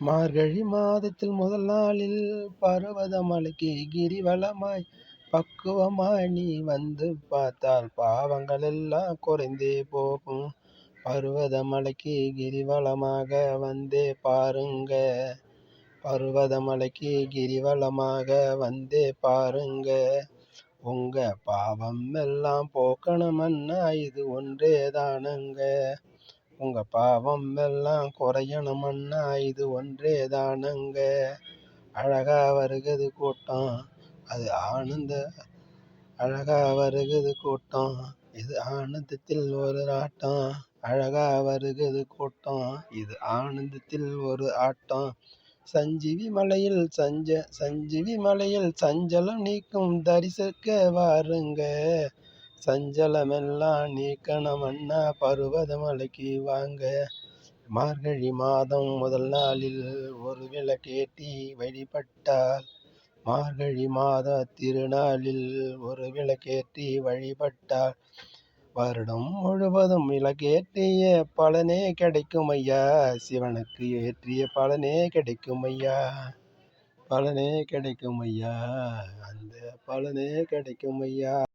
மார்கழி மாதத்தில் முதல் நாளில் பர்வத மலைக்கு கிரிவலமாய் பக்குவமாய் நீ வந்து பார்த்தால் பாவங்கள் எல்லாம் குறைந்தே போகும். பர்வத மலைக்கு கிரிவலமாக வந்தே பாருங்க. பர்வத மலைக்கு கிரிவலமாக வந்தே பாருங்க. உங்க பாவம் எல்லாம் போக்கணுமன்னா இது ஒன்றே தானுங்க. உங்க பாவம் எல்லாம் குறையணுமன்னா இது ஒன்றே தானுங்க. அழகா வருகுது கூட்டம். அது ஆனந்த அழகா வருகுது கூட்டம். இது ஆனந்தத்தில் ஒரு ஆட்டம். அழகா வருகுது கூட்டம். இது ஆனந்தத்தில் ஒரு ஆட்டம். சஞ்சீவி மலையில் சஞ்ச சஞ்சீவி மலையில் சஞ்சலம் நீக்கும் தரிசிக்க வாருங்க. சஞ்சலமெல்லாம் நீக்கணமன்னா பருவத மலைக்கு வாங்க. மார்கழி மாதம் முதல் நாளில் ஒரு விளக்கேற்றி வழிபட்டால். மார்கழி மாத திருநாளில் ஒரு விளக்கேற்றி வழிபட்டால். வருடம் முழுவதும் விளக்கேற்றிய பலனே கிடைக்கும் ஐயா. சிவனுக்கு ஏற்றிய பலனே கிடைக்கும் ஐயா. பலனே கிடைக்கும் ஐயா. அந்த பலனே கிடைக்கும் ஐயா.